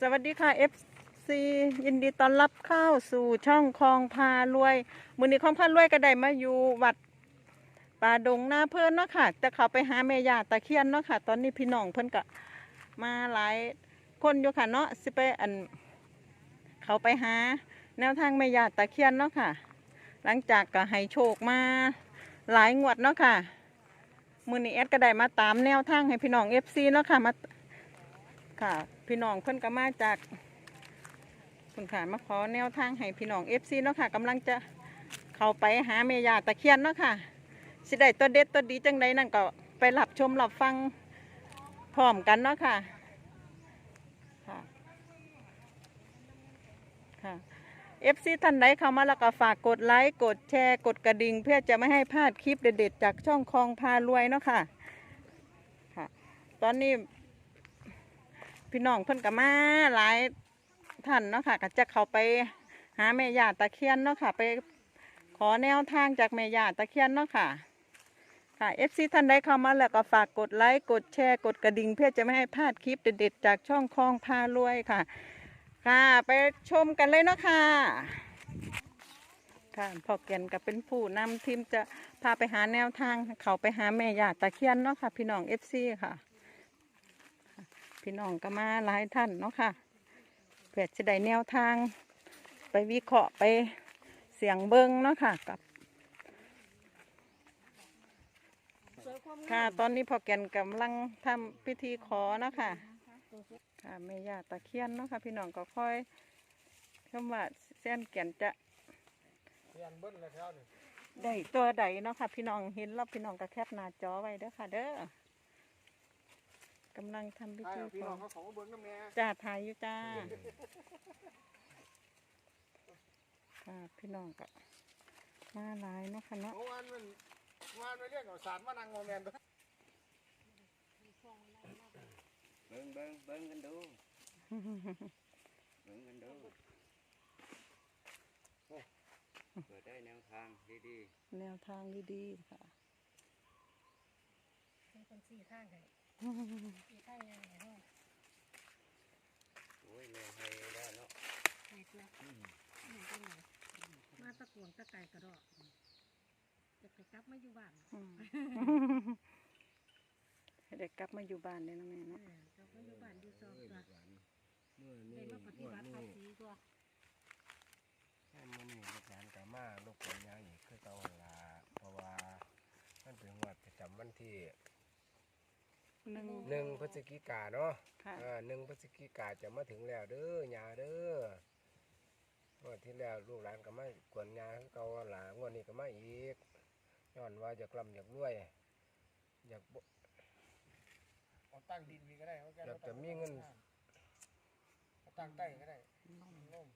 สวัสดีค่ะ FC ยินดีต้อนรับเข้าสู่ช่องคลองพารวย มือนี้คลองพารวยก็ได้มาอยู่วัดป่าดงนาเพื่นเนาะค่ะจะเขาไปหาแม่ยาตะเคียนเนาะค่ะ ตอนนี้พี่น้องเพื่นก็มาหลายคนอยู่ค่ะเนาะสิไปอัน เขาไปหา แนวทางแม่ยาตะเคียนเนาะค่ะ หลังจากก็ให้โชคมาหลายงวดเนาะค่ะ มือนี้แอดก็ได้มาตามแนวทางให้พี่น้อง FC เนาะค่ะมาค่ะ พี่น้องเพิ่นก็มาจากคุณค่ะมาขอแนวทางให้พี่น้องเอฟซีเนาะค่ะกำลังจะเข้าไปหาเมยาตะเคียนเนาะค่ะ สิได้ตัวเด็ดตัวดีจังใดนั่นก็ไปหลับชมหลับฟังพร้อมกันเนาะค่ะค่ะค่ะเอฟซีท่านใดเข้ามาแล้วก็ฝากกดไลค์กดแชร์กดกระดิ่งเพื่อจะไม่ให้พลาดคลิปเด็ดๆจากช่องคลองพารวยเนาะค่ะค่ะ ตอนนี้ พี่น้องเพิ่นก็มาหลายท่านเนาะค่ะก็จะเข้าไปหาแม่ย่าตะเคียนเนาะค่ะ ไปขอแนวทางจากแม่ย่าตะเคียนเนาะค่ะค่ะ FC ท่านใดเข้ามาแล้วก็ฝากกดไลค์กดแชร์กดกระดิ่งเพื่อจะไม่ให้พลาดคลิปเด็ดๆจากช่องคลองพารวยค่ะ ค่ะ ไปชมกันเลยเนาะค่ะค่ะพ่อแก่นก็เป็นผู้นำทีมจะพาไปหาแนวทาง เขาไปหาแม่ย่าตะเคียนเนาะค่ะ พี่น้อง FC ค่ะ พี่น้องก็มาหลายท่านเนาะค่ะเพื่อจะได้แนวทาง ไปวิเคราะห์ไปเสียงเบิงเนาะค่ะกับค่ะตอนนี้พอแกนกำลังทำพิธีขอเนาะค่ะค่ะแม่ย่าตะเคียนเนาะค่ะพี่น้องก็ค่อยคำว่าเส้นแก่นจะเรียนเบิ้ลเลยแถวนี่ได้ตัวใดเนาะค่ะ พี่น้องเห็นแล้วพี่น้องก็แคปหน้าจอไว้เด้อค่ะ เด้อ กำลังทำพิใช่ธีพี่ขน้อองเขาของเบิ้งน้ำแม่จ้าถ่ายอยู่จ้าค่ะพี่น้องก็มาหลายเนาะค่ะเนาะเมื่อวานมันเมื่อวานไปเรียกเอาสารมานั่งโมเมนต์เบิ้งเบิ้งเบิ้งกันดูเบิ้งกันดูเปิดได้แนวทางดีแนวทางดีๆค่ะมีคนสี่ข้างให้ สี่ข้างยังไงห้องโอ้ยแม่ให้แล้เนาะไหนเพื่อไหนเป็นไหนมาตะกวงตะไก่กระดอกจะไปกลับมาอยู่บ้านเด็กกลับมาอยู่บ้านเลยนะแม่เนาะกลับมาอยู่บ้านอยู่ซอกเอ้ยตัวลูกหลานเมื่อได้นี้มาปฏิบัติภาษีตัวเมื่อนี้ลูกหลานกามาลูกคนยังอีกคือเก่าหั่นล่ะเพราะว่ามันเป็นงวดประจำวันที่ หนึ่ง หนึ่งพฤศจิกาเนาะค่ะ อ่าหนึ่งพฤศจิกาจะมาถึงแล้วเด้อยาเด้องวดที่แล้วลูกหลานก็มากวนยาคือเก่าหั่นล่ะงวดนี้ก็มาอีกย้อนว่าอยากลำอยากรวย อยากบ่ เอาตั้งดินมีก็ได้เขาแกอยากจะมีเงิน เอาตั้งใต้ก็ได้นุ่ม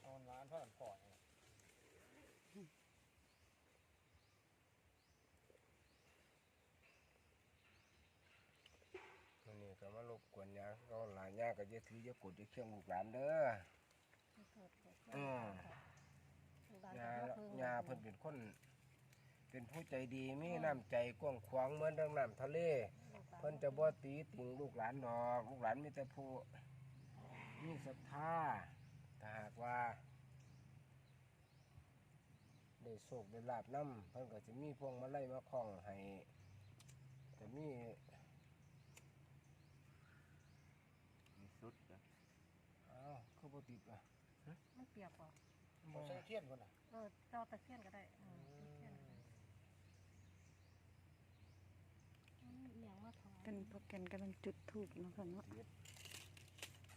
เอาร้านเท่านั้นก่อน วันนี้ ก็มารบกวนยาก็หลายยาก็จะถือจะกดจะเครื่องลูกหลานเด้อ อืม ยายาเพิ่นเป็นคน เป็นผู้ใจดีมีน้ำใจกว้างขวางเหมือนดังน้ำทะเล เพิ่นจะบ่ตีติงลูกหลานดอก ลูกหลานมีแต่ผู้มีศรัทธาถ้าหากว่าได้โชคได้ลาบน้ำเพิ่นก็จะมีพวงมาลัยมาคล้องให้จะมีมีสุดนะ อ้าวคือบ่ติดอะ มัน เปียกป่ะเอาใส่เทียนก่อนนะเออเจ้าตะเคียนก็ได้เออตะเคียนก็ได้อืมอหย่างมาถอนเป็นพวกแกนกำลังจุดทูบเนาะค่ะเนาะ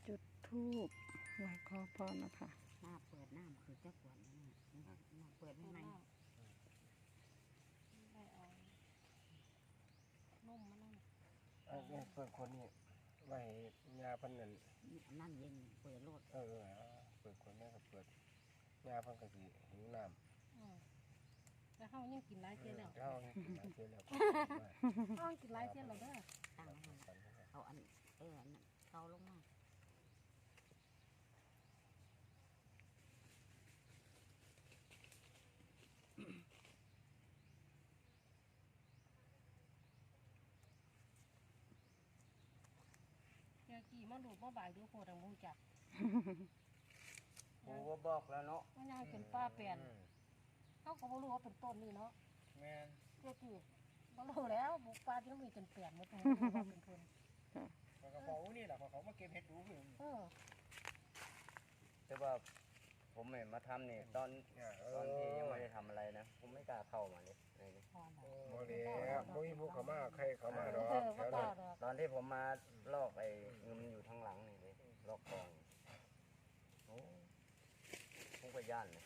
จุดทูบไหว้ขอพรเนาะค่ะหน้าเปิดหน้าคือจะปวดหน้าหน้าเปิดไม่ไหมได้เอานุ่มมานั่งเอ้ยเอ้ยเพิ่นคนนี้ไว้ยาเพิ่นนั่นนั่นเย็นเปิดโลดเออเออเปิดคนแม่ก็เปิดยาเพิ่กะสีหิวน้อืแล้วเขายังกินหลำยเอเทียอแล้วเจ้านี่กินไรเทื่ยแล้วเขากินไรเทียแล้วเด้อต่างเอาอันเอออันเขาลงมาเจ้ากี่มาดูมาบ่ายดูโคตรมูจับ ปูก็บอกแล้วเนาะมันยังเป็นป้าเปลี่ยนอืมเขาก็บ่รู้ว่าเป็นต้นนี่เนาะแม่นเจ้าที่บ่รู้แล้วบุกป่าที่มีจนเปลี่ยนหมดทั้งรู้ว่าเป็นคนเขาก็บอกว่านี่แหละเขาเขามาเก็บเห็ดดูคือเออแต่ว่าผมเห็นมาทำนี่ตอนเนี่ยเอตอนที่ยังอไม่ได้ทำอะไรนะ ผมไม่กล้าเข้ามาเลยในนี้พอแล้วบ่แล้วบ่มีผู้เข้ามาใครเข้ามาดอกเออแถบ่วกล้านั้นดอกตอนที่ผมมาลอกไอ้เงินมันอยู่ทางหลังนี่เลยลอกกองโอ้ผม ก็ย่านเลย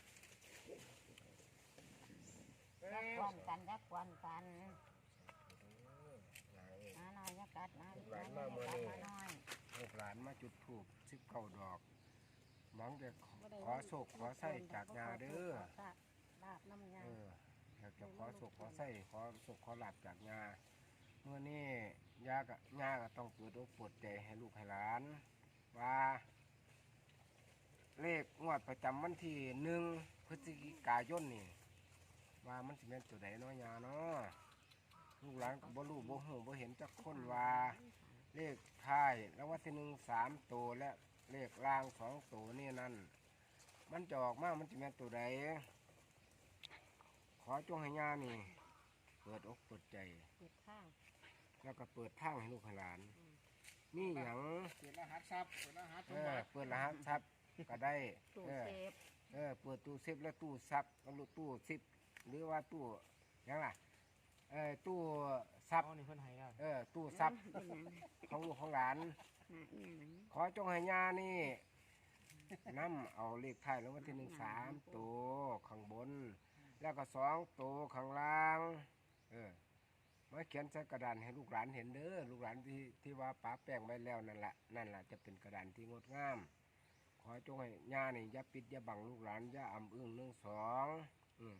ยักกวนกันยักกวนกันหลายมาหน่อยยักกัดมาหลานมาเมื่อนี้มาหน่อยลูกหลานมาจุดธูป19ดอกหวังจะขอโชคขอไส้จากยาเด้อลาบน้ำยาเอออยากจะขอสุขขอใส่ขอสุขขอหลับจากยาเมื่อนี้ยากับยาก็ต้องเปิดอกเปิดใจให้ลูกให้หลานว่า เลขงวดประจำวันที่หนึ่งพฤศจิกายนนี่ว่ามันสิเป็นตัวใดเนาะยาเนาะลูกหลานก็บ่รู้บ่ฮู้บ่เห็นจักคนว่าเลขท้ายแล้ววันที่หนึ่งสามตัวและเลขล่างสองตัวนี่นั่น มันจะออกมามันจะเป็นตัวใดขอจงให้ญานี่ เปิดอกเปิดใจปิดข้าง แล้วก็เปิดทางให้ลูกให้หลานมีหยังเปิดรหัสทรัพย์เปิดรหัสสเอมอบัติเปิดรหัสทรัพย์ ก็ได้ ตู้เออเซฟเออเปิดตู้เซฟและตู้ซับแล้วตู้ซิปหรือว่าตู้หยังล่ะเออตู้ซับอ๋อนี่เพิ่นให้แล้วเออตู้ซับเป็นหยังของลูกของหลานหน้าอีหยังขอจงให้ญานี่นำเอาเลขท้ายแล้ววันที่หนึ่งสามตัวข้างบน แล้วก็สองตัวข้างล่าง เออมาเขียนใส่กระดานให้ลูกหลานเห็นเด้อลูกหลานที่ที่ว่าป้าแป้งไว้แล้วนั่นแหละนั่นแหละจะเป็นกระดานที่งดงาม ขอจงให้ญานี่อย่าปิดอย่าบังลูกหลานอย่าอ่ำอึ้งหนึ่งสองอืม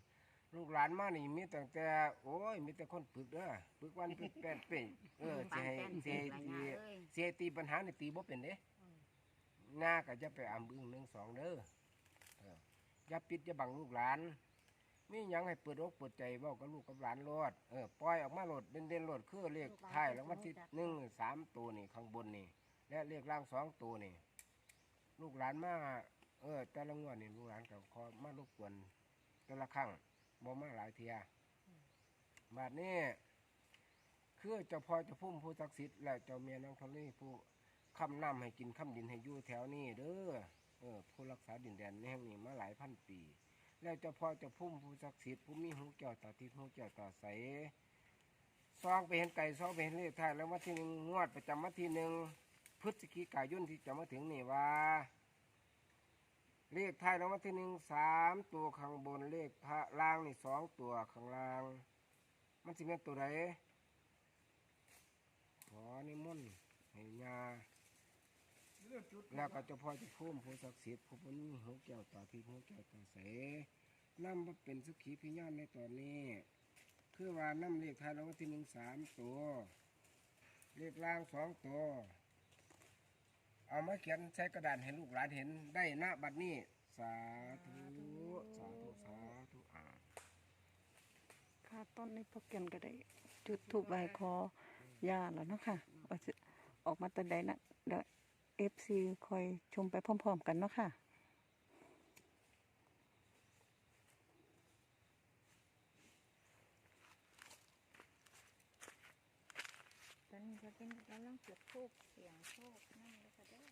ลูกหลานมานี่มีตั้งแต่ โอ้ยมีแต่คนปึกเด้อปึกวันปึกแป้นเป่งเออปาสินให้แป้นสิเสียให้ละตียาเอ้ยเสียตีปัญหานี่ตีบ่เป็นเด้หน้าก็จะไปอ่ำอึ้งหนึ่งสองเด้อเอออย่าปิดอย่าบังลูกหลานมีหยังให้เปิดอกเปิดใจเว้ากับลูกกับหลานโลดเออปล่อยออกมาโลดเด่นเด่นๆโลดคือเลขท้ายแล้ววันที่หนึ่งสามตัวนี่ข้างบนนี่ และเลขล่างสองตัวนี่ ลูกหลานมาเออ แต่ละงวดนี่ลูกหลานกับขอมารบกวนแต่ละครั้งบ่มาหลายเทียบาดนี้คือเจ้าพ่อเจ้าพุ่มผู้ศักดิ์สิทธิ์และเจ้าเมียนางทลีผู้คำน้ำให้กินคำดินให้อยู่แถวนี้เด้อเออผู้รักษาดินแดนแห่งนี้มาหลายพันปี แล้วเจ้าพ่อเจ้าพุ่มผู้ศักดิ์สิทธิ์ผู้มีหูแก้วตาทิพย์หูแก้วตาใสซองไปเห็นไก่ซองไปเห็นเลขท้ายแล้ววันที่หนึ่งงวดประจำวันที่หนึ่ง พฤศจิกายนที่จะมาถึงนี่ว่า เลขท้ายแล้ววันที่หนึ่งสามตัวข้างบนเลขพระล่างนี่สองตัวข้างล่าง มันสิเป็นตัวใดขอนิมนต์ให้ยาแล้วก็เจ้าพ่อเจะพุ่มผู้ศักดิ์สิทธิ์ผู้เป็นหูแก้วตาทิพย์หูแก้วตาใสนำมาเป็นสุขีพิญาณในตอนนี้ คือว่านำเลขไทายรางวัลที่หนึ่งสามตัว เลขล่างสองตัว เอามาเขียนใช้กระดานให้ลูกหลานเห็นได้ณบัดนี้ สาธุสาธุสาธุอ่าค่ะต้นนี้พวกเกียนก็ได้จุดถูกใบคอยาแล้วเนาะค่ะว่าจะออกมาตอนใดนะเดี๋ยวเอฟซีคอยชมไปพร้อม ๆ กันเนาะค่ะตอนนี้ก็เป็นกำลังจุดทูบเสียงโชคนั่นเลยก็ได้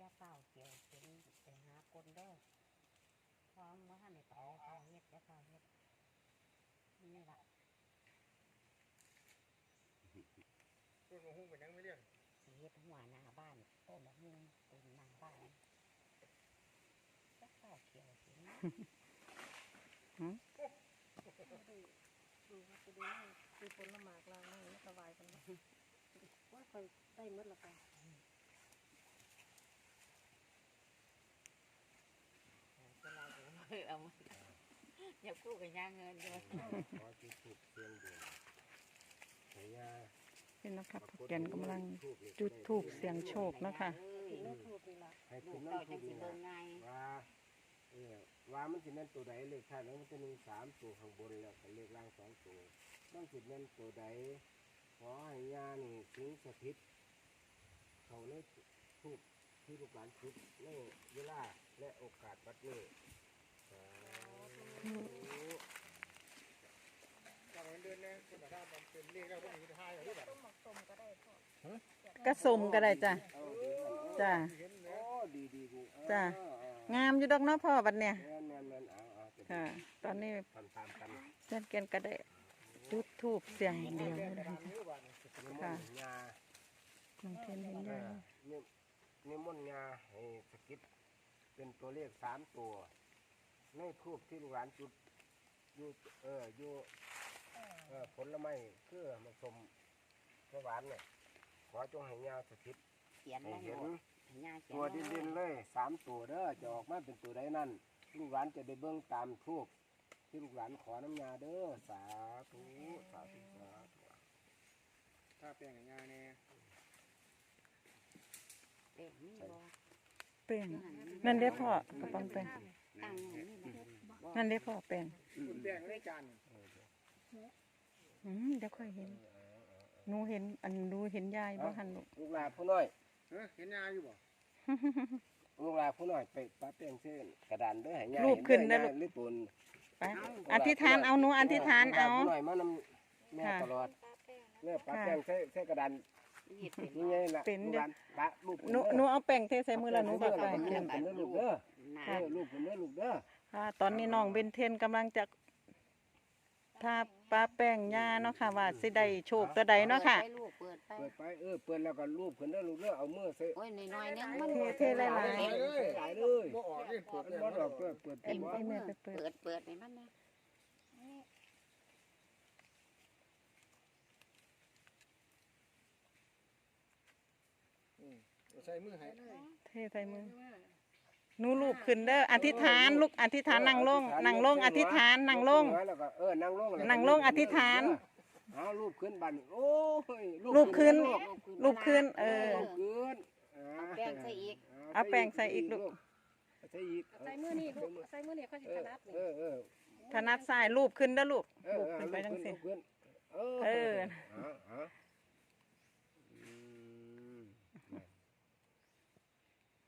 ยาเปล่าเกี่ยวเป็นไปหาคนเด้อพร้อมว่าท่านในต่อยาเปล่าเฮ็ดยาเปล่าเฮ็ดนี่ล่ะ ต้ นมะฮุ่งเป็นยังไม่เลี้ยงสีเฮ็ดหัวหน้าบ้านต้นมะม่วงต้นหน้าบ้านยาเปล่าเกี่ยวเป็นดูว่าจะดูนี่คือผลละหมากลางนั่งไม่สบายกันนะว่าคอยได้หมดและกันจะลายเอามาอย่าพูดกับยาเงินอยู่ขอจุดถูกเสียงเดียวให้ยา นี่นะคะพวกแกนกำลังจุดทูบเสียงโชคนะคะให้ลูคุกณเต่าน้ำจัถูงกสินี่เบิ่งล่ะง่ายว่าเออว่ามันสิแม่นตัวใดเลขท้ายแล้วมันจะหนึ่งสามตัวข้างบนแล้วก็เลขล่างสองตัวมันสิแม่นตัวใดขอให้ยานี่สิงสถิต เขาในทูบที่ลูกหลานจุดในเวลาและโอกาสบัดนี้สาธุ ดินเนี่ยเป็นแบบมันเป็นเลขแล้วพวกนี้จะให้อย่างที่แบบกระสมก็ได้จ้ะเอาดีกันจ้ะเห็นโอ้ดีดีดีเออจ้ะงามอยู่ดอกเนาะพ่อบัดเนี่ยแม่นแม่นแม่นเอาเอาจะดีค่ะ ตอนนี้ทำตามกันเช่นเกนก็ได้จุดทูบเสียงเดียวเลยนะคะ นิ้วบ้านนิมค่ะ นต์ยาน้องเทียนเห็นเอยังอนินิมนต์ยาให้สกิดเป็นตัวเลขสามตัวในทูบที่ลูกหลานจุดอยู่เอออยู่ ผลไม้คือมะสมมะหวานเนี่ยขอจงให้ยาสถิตเขียนให้ลงเห็นยาเขียนตัวดินดินๆเลยสามตัวเด้อจะออกมาเป็นตัวใดนั่นลูกหลานจะได้เบิ่งตามทูบที่ลูกหลานขอน้ำยาเด้อสาธุสาธุสาธุถ้าแปลงงานเนี่ยเด็กนี่บ่แป้งนั่นเด้อพ่อกระป๋องแป้งตั้งอย่างนี้บ่นั่นเด้อพ่อแป้งคุณแบ่งรายการ อืมเดี๋ยวค่อยเห็นหนูเห็น อันหนูเห็นยายบ่หันลูกลูกหลานผู้น้อยเฮ้ยเห็นยาอยู่บ่ลูกหลานผู้น้อยไปป้าเปลี่ยนเส้นกระดานเด้อให้ยารูปขึ้นนะเห็ลูกหรือตุนไปอธิษฐานเอาหนูอธิษฐานเอาลูกหลผู้น้อยมานำแม่ค่ะตลอดเนี่ยป้าแป้งใส่ใส่กระดานเฮ็ดเป็นนี่ไงล่ะเป็นลูกเด้อหลานป้าลูกหนูหนูเอาแป้งเทใส่มือแล้วหนูก็ไปเขียนเป็นเด้อลูกเด้อหน้าเออลูกเป็นเด้อลูกเด้อค่ะตอนนี้น้องเบนเทนกำลังจะ ทาปลาแป้งยาเนาะค่ะ ว่าสิได้โชคตัวใดเนาะค่ะปิดไปลูกเปิดไปเปิดไปเออเปิดแล้วก็รูปขึ้นเด้อลูกเด้อเอามือใส่โอ้ยน้อยๆนึงมันเทเทหลายๆ หลายเลยหลายเลยบ่ออกเล่นปวดมันเลยบ่ดอกเปิดเปิดเต็เป็นมบ่ไปมือไปเปิด เปิดเปิดให้มันนะใส่มือให้เทใส่มือ หนูลูกขึ้นเด้ออธิษฐานลูกอธิษฐานนั่งลงนั่งลงอธิษฐานนั่งลง แล้วก็เออนั่งลงแวก็นั่งลงอธิษฐาน เอารูปขึ้นบัดนโอ้ยลูกขึ้น ลูกลูกขึ้น เออลูกขึ้นเอาแป้งใส่อีกเอาแป้งใส่อีกลูก ใส่อีกใส่มือนี่ลูกใส่มือนี่เขาสิเอถอนัดนี่เออเออถนัดซ้ายรูปขึ้นเด้อลูกเออรูปเออขึ้นไปจังสิลูกขึ้นเออเออ เอาเอาอืม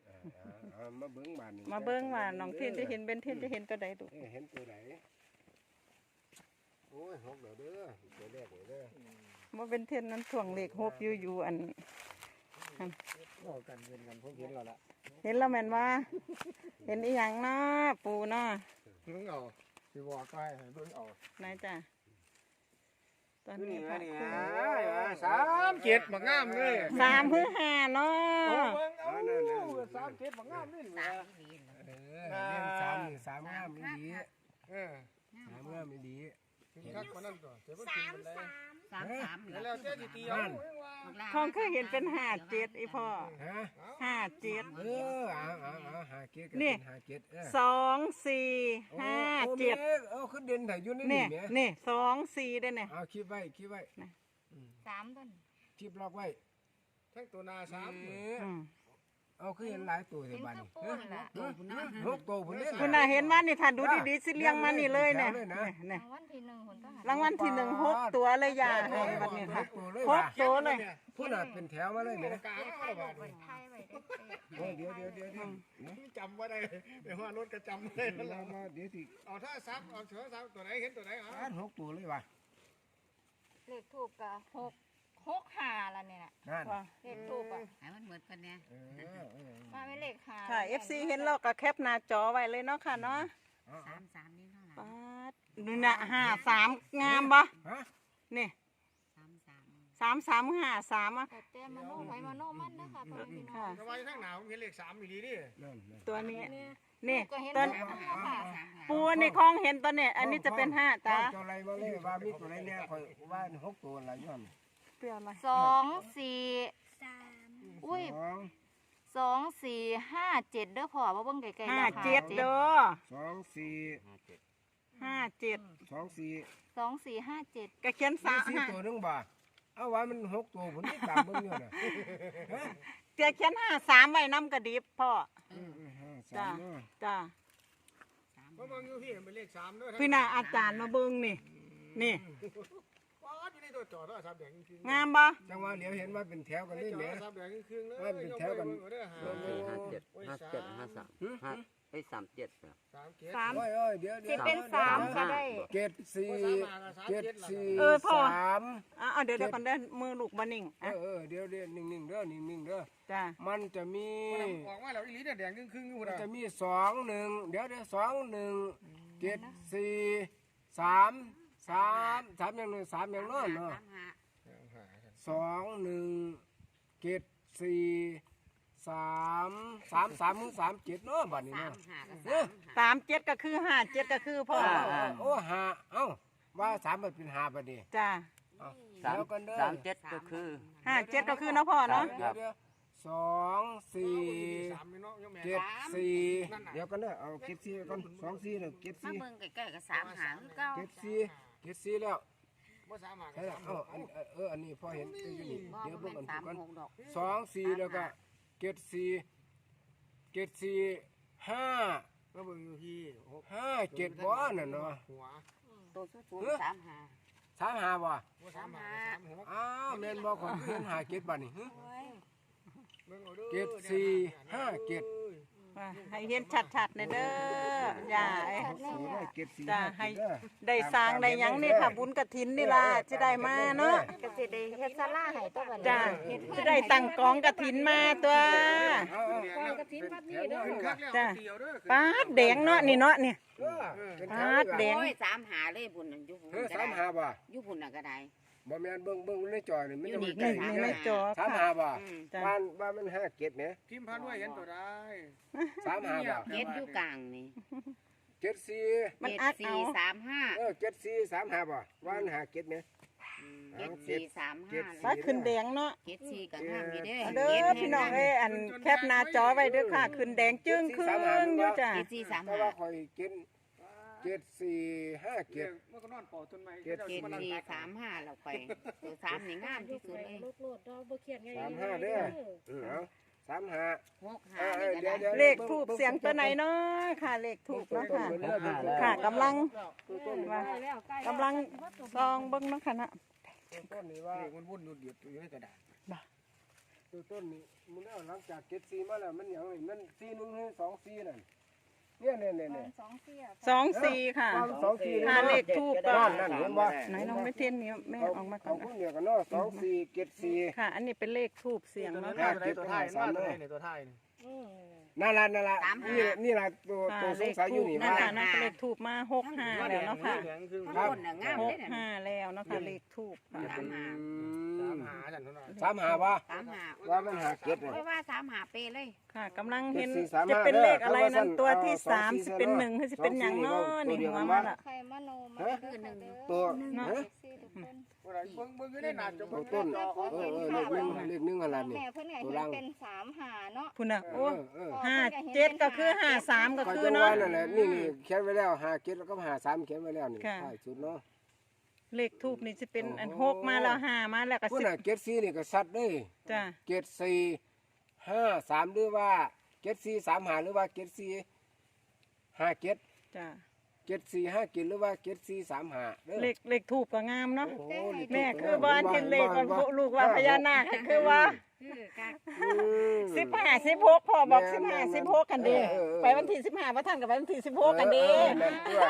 เอาเอาเอา มาเบิ้งบานนี่มาเบิ่งว่าน้องเทนจะเห็นเบนเทนจะเห็นตัวใดลูกเอ้ยเห็นตัวไหนโอ้ยหกเดี๋ยวเด้อตัวแรกเดี๋ยวเด้อว่าเบนเทนนั้นถ่วงเลขหกอยู่อยู่อันบอกกันเป็นกันพวกเห็นเราละเห็นแล้วแม่นว่า เห็นอีหยังเนาะปูเนาะเพิ่งเอาสิบอกไปให้เพิ่งเอาไหนจ้ะ ตอนนี้พระครูสามเจ็ดมางามเลยสามพื้ห้าเนาโอ้ะเบิ่งเอาสามเจ็ดมางามนี่สามทีนเออเล่นสามนี่สามงามไม่ดีเออสามงามไม่ดีถึงคักกว่านั้นก่อนเดี๋ยวมันกินมันได้ สาม สามแล้วเจ้าสิตีเอาทองเคยเห็นเป็นห้าเจ็ดอีพ่อฮะห้าเจ็ดเออเอาเอาเอาหาเกตกันนี่หาเกตเออสองสี่ห้าโอ้เจ็ดโอ้แม่เออคือเด่นถ่ายอยู่ในเนี่นี่ยแม่นี่สองสี่ได้เนี่ยเอาคลิปไว้คลิปไว้สามต้นคลิปล็อกไว้ทั้งตัวนาสามเอออืม เอาคือเห็นหลายตัวในบ้านนี่ปูนล่ะฮะหกตัวผมเล่นคุณน่ะเห็นว่านี่ถ้าดูดีๆสิเลี้ยงมานี่เลยเนี่ยแถวเลยนะเนี่ยวันที่หนึ่งคนก็หารางวัลที่หนึ่งหกตัวเลยยาให้บัดนี้ค่ะตัวเลยหว่ะกตัวเลยพูดน่ะเป็นแถวมาเลยเนี่ยกลางก็ระบาดไว้ไทยไว้ได้เออเดี๋ยวเดี๋ยวเดี๋ยวเดี๋ยวจำว่าได้ไปว่ารถก็จำได้เวลามาเดี๋ยวสิเอาถ้าซับเอาเสือซับตัวไหนเห็นตัวไหนอะอ่านหกตัวเลยว่ะเลขถูกกับหก หกห้าละเนี่ยนั่นว่าเลขถูกอะให้มันเหมือนกันเนี่ยเออเออมาไม่เลขห้าค่ะ FC เห็นเราก็แคปหน้าจอไว้เลยเนาะค่ะเนาะเอาสามสามนี่เท่าไหร่ปาดนี่นะห้าสามงามบ่ฮะนี่สามสามสามสามห้าสามอะ แต่แต่มาโน่ไว้มาโน่มันนะคะพ่อพี่น้องค่ะทำไมทั้งหนาวเห็นเลขสามอยู่ดีนี่นั่นนั่นตัวนี้นี่ ก็เห็นต้นค่ะปูนี่คลองเห็นตัวเนี่ยอันนี้จะเป็นห้าตาตัวอะไรมาเลยว่ามีตัวอะไรเนี่ยคอยว่าหกตัวอะไรย้อน เปรี้ยวอะไรสองสี่อุ้ยสองสองสี่ห้าเจ็ดเด้อพ่อว่าเบิ่งไกลๆห้านะคะเจ็ดเด้อสองสี่ห้าเจ็ดหห้าเจ็ดสองสี่สองสี่ห้าเจ็ดก็เขียนมีสามสี่ห้าตัวหนึงบ่เอาไว้มันหกตัวผมนี่ตามเบิ่งอยู่น่ะฮะเตียเขียนห้าสามไว้น้ำกระดิบพ่อ อืมอืมห้าจ้าสามเนาะจ้าเพราะบางอยู่พี่เป็นเลขสามด้วยพี่น่ะอาจารย์มาเบิ่งนี่ นี่ว้าอยู่ใน ตัวจอดแล้วสามแดงครึ่งงามบ่จังหวะเหลียวเห็นว่าเป็นแถวกันเลยจอแหมดสามแดงครึ่งเลยว่าเป็นแถวกันเด้อสองสี่ห้าเจ็ดห้าเจ็ดห้าสามห้าเอ้ยสามเจ็ดเหรอสามเกตสาม โอ้ยโอ้ยเดี๋ยวเดี๋สิยวเป็นดี๋ยวสามเดี๋ยวก็ได้ เจ็ดสี่เจ็ดสี่เออพ่อสามอะเอาเดี๋ยวเดี๋ยวก่อนเด้อมือลูกบ่นิ่งเออะอเออเดี๋ยวเดี๋ยวนิ่งๆเด้อนิ่งๆเด้อจ้ามันจะมี ออกมาแล้วอีหลีเนี่ยแดงครึ่งๆอยู่มันนะจะมีสองหนึ่งเดี๋ยวเดี๋ยวสองหนึ่งเจ็ดสี่สาม สามสามอย่างหนึ่งสามอย่างโน้นเนาะสามห้าสองหนึ่งเจ็ดสี่สามสามสามมือสามเจ็ดเนาะบัดนี้สามเนาะห้ากับเอ้ยสามห้าสามเจ็ดก็คือห้าเจ็ดก็คือพ่อโอ้หาเอ้าว่าสามมันเป็นหาบัดนี้ จ้าเอ้าสามเดี๋ยวกันเด้อ สามเจ็ดก็คือ ห้าเจ็ดก็คือเนาะพ่อเนาะเดี๋ยวเดี๋ยวสองสี่สามเนาะยังแม่เจ็ดสี่เดี๋ยวกันเด้อเอาเจ็ดสี่ก่อนสองสี่เด้อเจ็ดมาสี่เบิ่งใกล้ๆกับสามหาคือเก้าเจ็ดสี่ เจ็ดสี่แล้วบ่สามหาใช่แล้วเอ้าอันเออเอออันนี้พอเห็นอยู่นี่บ่เดี๋ยวมัเบิ่นงเป็อันนสามก่อนหกดอกสองสี่แล้วก็เจ็ดสี่เจ็ดสี่ห้ามาเบิ่งอยู่พี่ห้าเจ็ดบ่นั่นเนาะหัวตัวสูงๆสามหาสามหาบ่บ่สามหาสามหกอ้าวแม่นบ่ของเพิ่นหาเจ็ดบ่นี่ฮะเบิ่งเอาเด้อเจ็ดสี่ห้าเจ็ด ว่าให้เห็นชัดๆในอยเด้อย่าเอ้ยสี่ได้เจ็ดสี่จ้าห้าให้เจ็ดเด้อได้สร้างได้หยังนี่ค่ะ บุญกระถินนี่ล่ะจะได้มาเนาะก็สิได้เฮ็ดศาลาให้ตัวบัดนี้จ้าจะได้ตั้งกองกระถินมาตัวเอาเอากองกระถินวัดนี้เด้อคักแล้วจ้าเดียวเด้อป้าดแดงเนาะนี่เนาะนี่เออเป็นแถปาวดเลยแดว่ะงโอ้ยสามหาเลยบุญนั่นอยู่บุญเออก็สามได้หาบ่อยู่บุญน่ะก็ได้ บ่แม่นเบิ่งเบิ่งในจอนี่มันจะอยู่มีนี่ไก่นี่นี่ในนะจอสามค่ะ หาบ่อืมจ้าบ้านบ้านมันห้าเจ็ดเนี่ยพิมพ์พาด้วยเห็นตัวได้ สามหาบ่เฮ็ดอยู่กลางนี่เจ็ดสี่มันเจ็ดอัดสี่เอาสามห้าเออเจ็ดสี่สามหาบ่บ้านหาเจ็ดเนี่ยเจ็ดสี่สามห้าป้าขึ้นแดงเนาะเจ็ดสี่กับห้ามอยู่เด้อเอาเด้อพี่น้องเอ้ยอันแคปหน้าจอไว้เด้อค่ะ ขึ้นแดงจึ้งครึ่งอยู่จ้าเจ็ดสี่สามแต่ห้าว่าคอยกิน เจ็ดสี่ห้าเก็เจ็ดเมื่อก็นอนปอต้นไม้เจ็ดสี่สามห้าเราไปตัวสามนี่งามที่สุดเลยลูกโลดดอกบ่เครียดไงสามห้าเด้อ เออเอาสามห้า หกเอห้าอเอนี่อก็เดี๋ยวได้เดี๋ยวเลขถูกเสียงตัวไหนเนาะค่ะ เลขถูกเนาะค่ะ ค่ะกำลังว่าแล้วใกล้กำลัง ซองเบิ่งเนาะค่ะเนาะต้นนี้ว่าเลขมันวุ่นอยู่เดียวอยู่ในกระดาษตัวต้นนี้มันเอาหลังจากเจ็ดสี่มาแล้วมันหยังนี่มันสี่หนึ่งให้สองสี่นั่น เนี่ยเนี่ยเนี่ยเนี่ยสองเสียสองสี่ค่ะ สองสี่หาเลขทูปนั่ก่อนนนั่นเห็นบ่ไหนน้องไม่เทียนนี่แม่ออกมาก่เขาอนคนนะเดียวกันเนาะสองสี่เจ็ดสี่ ค่ะ อันนี้เป็นเลขทูบเสียงตัวเนาะนั้ค่ะนตัวท้ายมาตัวไหนตัวท้ายนี่ อืม นั่นละนั่นละนี่นี่ละตัวค่ะตัวสเลงขสัยอทูยู่บนี่นั่นว่าค่ะนั่นเลขทูบมาหกห้าแล้วเนาะค่ะแข็งครึ่งข้างบนน่ะงามหเลยกน่ะ ห้าแล้วเนาะค่ะเลขทูบค่ะ สามห้าสามหาฉันเท่านั้นสามหาว่าสามห้าว่ามันหาเก็ดเลยไม่ว่าสามห้าเปเลยค่ะกำลังเห็นเจ็ดสี่สามจะห้าเป็นเลขเด้ออะไรเอาว่าสั้นั้นนตัวที่เอาสองสามสี่สิเป็นเนาะหนึ่งหรือสิเป็นหยังเนาะสองสี่นี่เดียวหัวกันมาว่าละใครมโนมาฮะเด้อค่ะเด้อตัวเนาะฮะสี่ทุกคนเบิ่งเบิ่งเบิ่งอยู่ในหนาจตัวต้น เออเออเลขหนึ่งเลขหนึ่งอะไรนี่ แม่เพิ่นไงตัวเห็ล่างนเป็นสามหาเนาะ พุ่นน่ะเอโอ้อเออห้าเจ็ดก็คือห้าสามก็คอยคือจังเนาะ ว่านั่นแหละนี่นี่เขียนไว้แล้วหาเก็ดแล้วก็หาสามเขียนไว้แล้วนี่ค่ะใช่สุดเนาะ เลขทูบนี่จะเป็นอันโอ้หกมาแล้วห้ามาแล้วก็พวกสิบน่ะเก็ดสี่นี่ก็ชัดเลยจ้ะเจ็ดสี่ห้าสามหรือว่าเจ็ดสี่สามหาหรือว่าเจ็ดสี่ห้าเจ็ดจ้ะ เจ็ดสี่ห้าเจ็ดหรือว่าเจ็ดสี่สามหาด้อเลขเลขทูบก็งามเนาะโอ้โหนี่แม่ถูกคือบ้านเห็นเลขของพวกลูกว่าพญานาคคือว่าคือกักอืม สิบห้าสิบหกพ่อบอกแม่สิบห้าแม่สิบหกกันเด้เออเออ ไปวันที่สิบห้าว่าท่านกับวันที่สิบหกกันเด้เออแม่นตัว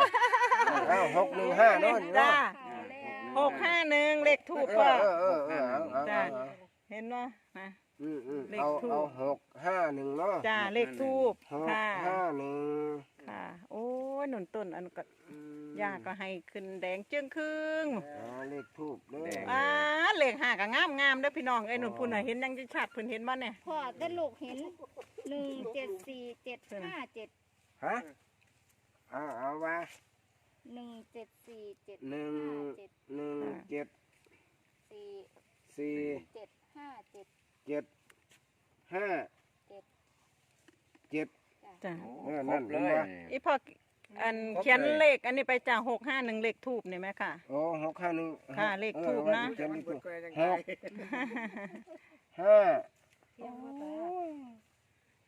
อ้าวหกหนึ่งห้าเนาะนี่จ้าเนาะเอาแล้วหกห้าหนึ่งเลขทูบเอพ่ออเออเออเออเอาเอาจ้ะเอาเห็นเนาะนะ อืมอืมเลขเอาทูป เอาหกห้าหนึ่งเนาะจ้าเลขทูบหกค่ะห้าหนึ่งค่ะ โอ้ยหนุนต้นอันก็อืมย่าก็ให้ขึ้นแดงเจื้องครึ่งอ่าเลขทูบเด้ออ่าเลขห้าก็งามงามๆเด้อพี่น้องเอ้ยหนุนพุ่นน่ะเห็นยังจะชัดเพิ่นเห็นบ่เนี่ย พ่อได้ลูกเห็นหนึ่งเจ็ดสี่เจ็ดห้าเจ็ดฮะเอาเอาว่าหนึ่งเจ็ดสี่เจ็ดหนึ่งห้าเจ็ดหนึ่งเจ็ดสี่สี่เจ็ดห้าเจ็ด เจ็ดห้าเจ็ดเจ็ดจ้ะเออครนั่นบเลเห็นยบ่อีพ่ออันเขียนเลขอันนี้ไปจากหกห้าหนึ่งเลขทูบเนี่ยไหมค่ะ โอ้หกห้าหนึ่งค่ะเลขทูปนะ เออว่าสิเขียนเลขทูปเปิดจังหไงกห้า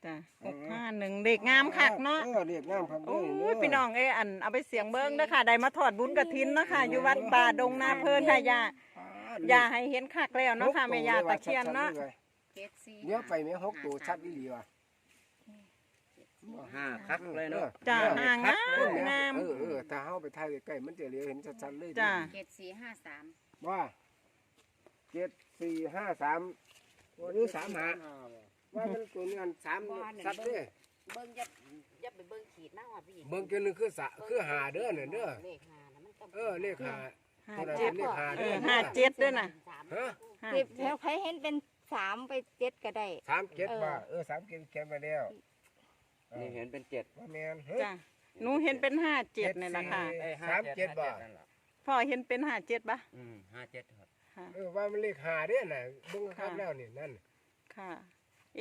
จ้ะหกห้าหนึ่งเด็กงามคักเนาะเออเรียกงามครับโอ้เด้ยพี่น้องเอ้ยอันเอาไปเสียงเบิ้งเด้อค่ะได้มาทอดบุญกระถินเนาะค่ะอยู่วัดป่าดงนาเพลินค่ะอย่าอย่าให้เห็นคักแล้วเนาะค่ะแม่ย่าตะเคียนเนาะ เจ็ดสี่เดี๋ยวไปแม่หกตัวชัดอีหลีว่ะห้าคักเลยเนาะจ้ะเออห่างงามงามเออเออถ้าเฮาไปถ่ายใกล้ๆมันจะเหลียวเห็นชัดๆเลยจ้ะเจ็ดสี่ห้าสามว่าเจ็ดสี่ห้าสามหรือสามหาว่ามันตัวนี้อันสามสัตว์เด้อเบิ้งยับยับไปเบิ้งขีดหน้าว่าพี่เบิ่งกันนึงคือสะคือหาเด้อเนี่ยเด้อเลขห้านะมันต้องเออเลขหาห้าตัวนั้นเจ็ดเลขหาเอเด้ออห้าเจ็ดด้วยนะสามฮะห้าสิบเจ็แล้ดวใครเห็นเป็น สามไปเจ็ดก็ได้ สามเจ็ดเออบ่าเออสามเจ็ดเขียนมาแล้วนี่เห็นเป็นเจ็ดว่าแม่นเฮ้ยจ้ะหนูเห็นเป็นห้าเจ็ดเนี่ยนะคะเอ้ยอ้สามเจ็ดบ่นั่นแหละพ่อเห็นเป็นห้าเจ็ดปะอืมห้าเจ็ดครับค่ะเออว่ามันเลขหาเด้อน่ะเบิ่งครับแล้วนี่นั่นค่ะ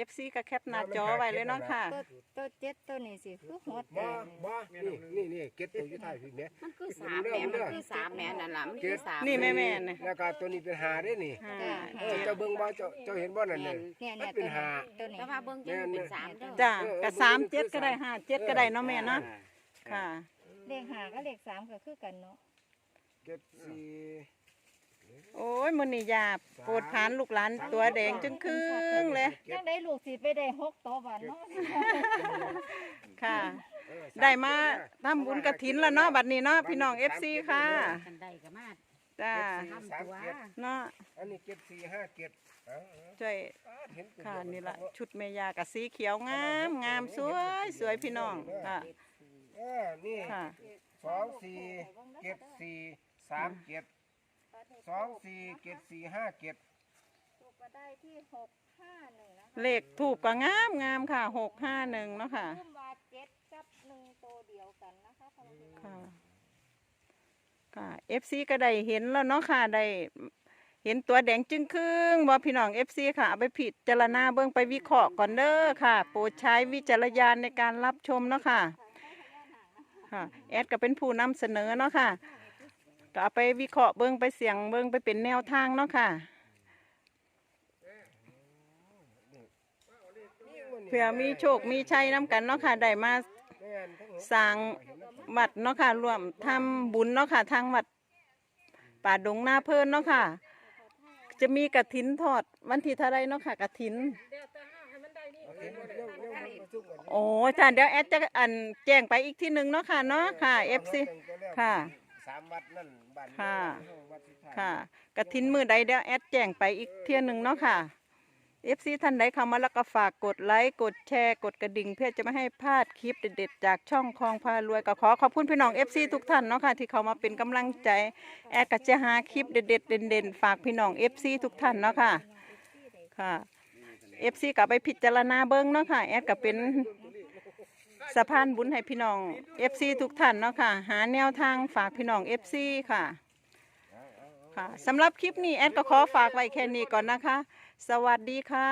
FC ก็แคปหน้าจอไว้เลยเนาะค่ะ ตัวตัวเจ็ดตัวนี้สิคือหัวแตบ่กบ่นี่นี่นี่เก็ตตัวอยู่ท้ายพี่แม่ มันคือสามแหม่มันคือสามแหม่นั่นแหละมันคือสามนี่แม่แม่ๆนะแล้วก็ตัวนี้เป็นหาเด้อนี่ห้าเออเจ้าเบิ่งบ่เจ้าเจ้าเห็นบ่นั่นน่ะ เนี่ยมัเนี่นยเป็นหาตัวนี้ แต่ว่าเบิ้งจะเป็นสามเด้อจ้ะกับสามเจ็ดก็ได้ห้าเจ็ดก็ได้เนาะแม่เนาะค่ะ เลขห้ากับเลขสามก็คือกันเนาะเก็ตสี่ โอ้ยมือนี่ยาโปรดผานลูกหลานตัวแดงจึงครึ่งเลย ยังได้ลูกสิไปได้หกตัววันเนาะค่ะเออได้มาทำบุญกระถินแล้วเนาะบัดนี้เนาะพี่น้องเอฟซีค่ะกันได้ก็มาจ้าทำตัวเนาะอันนี้เก็ตสี่ห้าเก็ตเอาเอาช่วยเอาเห็นตัวค่ะเดียวนี่ละชุดเมยากับสีเขียวงามงามสวยสวยพี่น้องค่ะเออนี่ค่ะสองสี่เก็ตสี่สามเก็ต สองสี่เก็ตสี่ห้าเก็ตถูกมาได้ที่หกห้าหนึ่งนะคะเลขถูกก็งามงามค่ะหกห้าหนึ่งเนาะค่ะ ขึ้นมาเจ็ดกับหนึ่งตัวเดียวกันนะคะท่านผู้ชมค่ะค่ะเอฟซีก็ได้เห็นแล้วเนาะค่ะ ได้ เห็นตัวแดงจึงครึ่งบ่พี่น้องเอฟซีค่ะ เอาไปผิดจารณาเบิ่งไปวิเคราะห์ก่อนเด้อค่ะ โปรดใช้วิจารณญาณในการรับชมเนาะค่ะ ค่ะ แอดก็เป็นผู้นำเสนอเนาะค่ะ ก็เอาไปวิเคราะห์เบิ่งไปเสียงเบิ่งไปเป็นแนวทางเนาะค่ะ เพื่อมีโชคมีชัยน้ำกันเนาะค่ะได้มาสร้างวัดเนาะค่ะรวมทำบุญเนาะค่ะทางวัดป่าดงนาเพลินเนาะค่ะ จะมีกระถินทอดวันที่เท่าไรเนาะค่ะกระถินเอาเห็นโอ้จ้าเดี๋ยวแอดจะอันแจ้งไปอีกที่หนึ่งเนาะค่ะเนาะค่ะเอฟซีค่ะามวัดนั่นบ้านค่ะ วัดสุดท้ายค่ะกระถินมือใดเดี๋ยวแอดแจ้งไปอีกเที่ยหนึ่งเนาะค่ะเอฟซีท่านใดเข้ามาแล้วก็ฝากกดไลค์กดแชร์กดกระดิ่ง เพื่อจะไม่ให้พลาดคลิปเด็ดๆ จากช่องคลองพารวยก็ขอขอบคุณพี่น้องเอฟซีทุกท่านเนาะค่ะที่เข้ามาเป็นกำลังใจแอดก็จะหาคลิปเด็ดๆเด่นๆ ฝากพี่น้องเอฟซีทุกท่านเนาะค่ะค่ะเอฟซีก็ไปพิจารณาเบิ้งเนาะค่ะแอดก็เป็น สะพานบุญให้พี่น้องเอฟซีทุกท่านเนาะค่ะ หาแนวทางฝากพี่น้องเอฟซีค่ะค่ะสำหรับคลิปนี้แอดก็ขอฝากไว้แค่นี้ก่อนนะคะ สวัสดีค่ะ